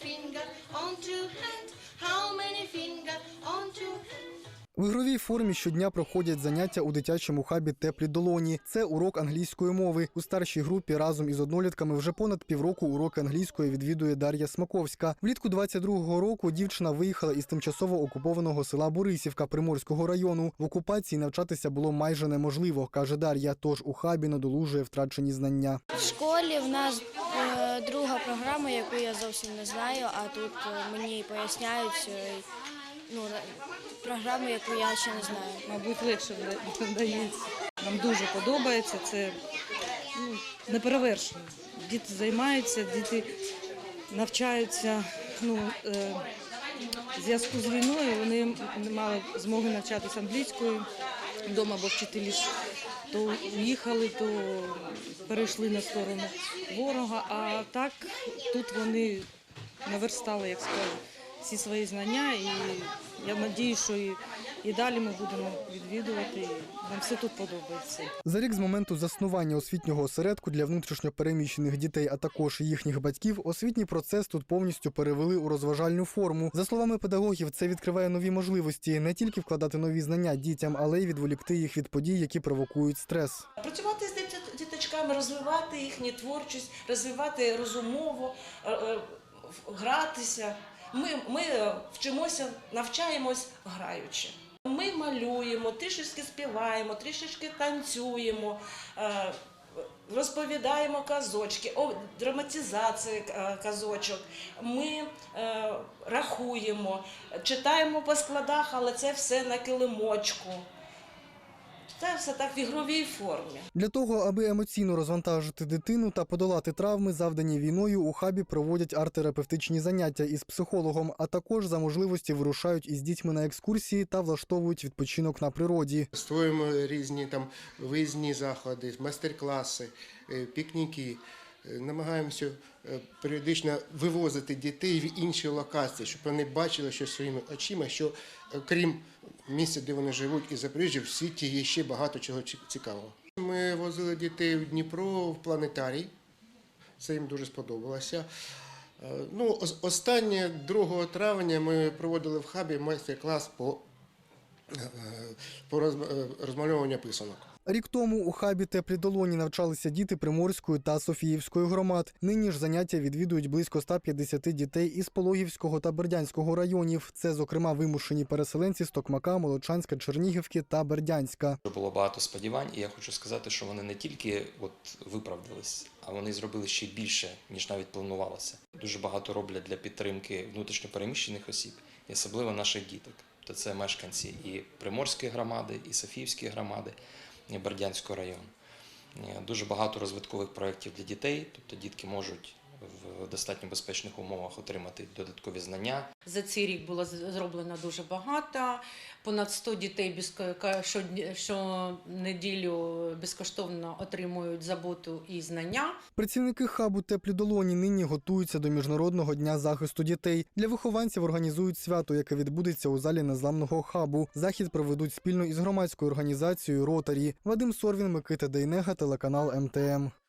finger on two hand? How many finger on two? В ігровій формі щодня проходять заняття у дитячому хабі теплі долоні. Це урок англійської мови. У старшій групі разом із однолітками вже понад півроку уроки англійської відвідує Дар'я Смаковська. Влітку 22-го року дівчина виїхала із тимчасово окупованого села Борисівка Приморського району. В окупації навчатися було майже неможливо, каже Дар'я. Тож у хабі надолужує втрачені знання. В школі в нас е, друга програма, яку я зовсім не знаю, а тут е, мені поясняють е, ну, програму, яку я ще не знаю. мабуть, легше вда- вдається. Нам дуже подобається. Це ну, неперевершено. Діти займаються, діти навчаються. Ну, е, в зв'язку з війною вони не мали змоги навчатися англійською вдома, бо вчителі то уїхали, то перейшли на сторону ворога. А так тут вони наверстали, як скажу, всі свої знання. І я сподіваюся, що і, і далі ми будемо відвідувати. І нам все тут подобається. За рік з моменту заснування освітнього осередку для внутрішньопереміщених дітей, а також їхніх батьків, освітній процес тут повністю перевели у розважальну форму. За словами педагогів, це відкриває нові можливості не тільки вкладати нові знання дітям, але й відволікти їх від подій, які провокують стрес. Працювати з діточками, розвивати їхню творчість, розвивати розумово, е, е, гратися. Ми, ми е, вчимося, навчаємось граючи. Ми малюємо, трішечки співаємо, трішечки танцюємо, е, розповідаємо казочки, драматизації е, казочок. Ми рахуємо, читаємо по складах, але це все на килимочку. Це все так в ігровій формі. Для того, аби емоційно розвантажити дитину та подолати травми, завдані війною, у хабі проводять арт-терапевтичні заняття із психологом, а також за можливості вирушають із дітьми на екскурсії та влаштовують відпочинок на природі. Створюємо різні там виїзні заходи, майстер-класи, е, пікніки. Е, Намагаємося е, періодично вивозити дітей в інші локації, щоб вони бачили що своїми очима, що е, крім місця, де вони живуть, і Запоріжжя, в світі є ще багато чого цікавого. Ми возили дітей в Дніпро в планетарій. Це їм дуже сподобалося. Ну, останнє 2 травня ми проводили в хабі майстер-клас по, по розмальовуванню писанок. Рік тому у хабі теплі долоні навчалися діти Приморської та Софіївської громад. Нині ж заняття відвідують близько 150 дітей із Пологівського та Бердянського районів. Це, зокрема, вимушені переселенці з Токмака, Молочанська, Чернігівки та Бердянська. Було багато сподівань, і я хочу сказати, що вони не тільки от виправдались, а вони зробили ще більше, ніж навіть планувалося. Дуже багато роблять для підтримки внутрішньопереміщених осіб, і особливо наших діток. То це мешканці і Приморської громади, і Софіївської громади, Бердянського району. Е, Дуже багато розвиткових проєктів для дітей, тобто дітки можуть в достатньо безпечних умовах отримати додаткові знання, За цей рік було зроблено дуже багато. Понад 100 дітей щонеділю безкоштовно отримують заботу і знання. Працівники хабу теплі долоні нині готуються до міжнародного дня захисту дітей. Для вихованців організують свято, яке відбудеться у залі незламного хабу. Захід проведуть спільно із громадською організацією Ротарі. Вадим Сорвін, Микита Дейнега, телеканал МТМ.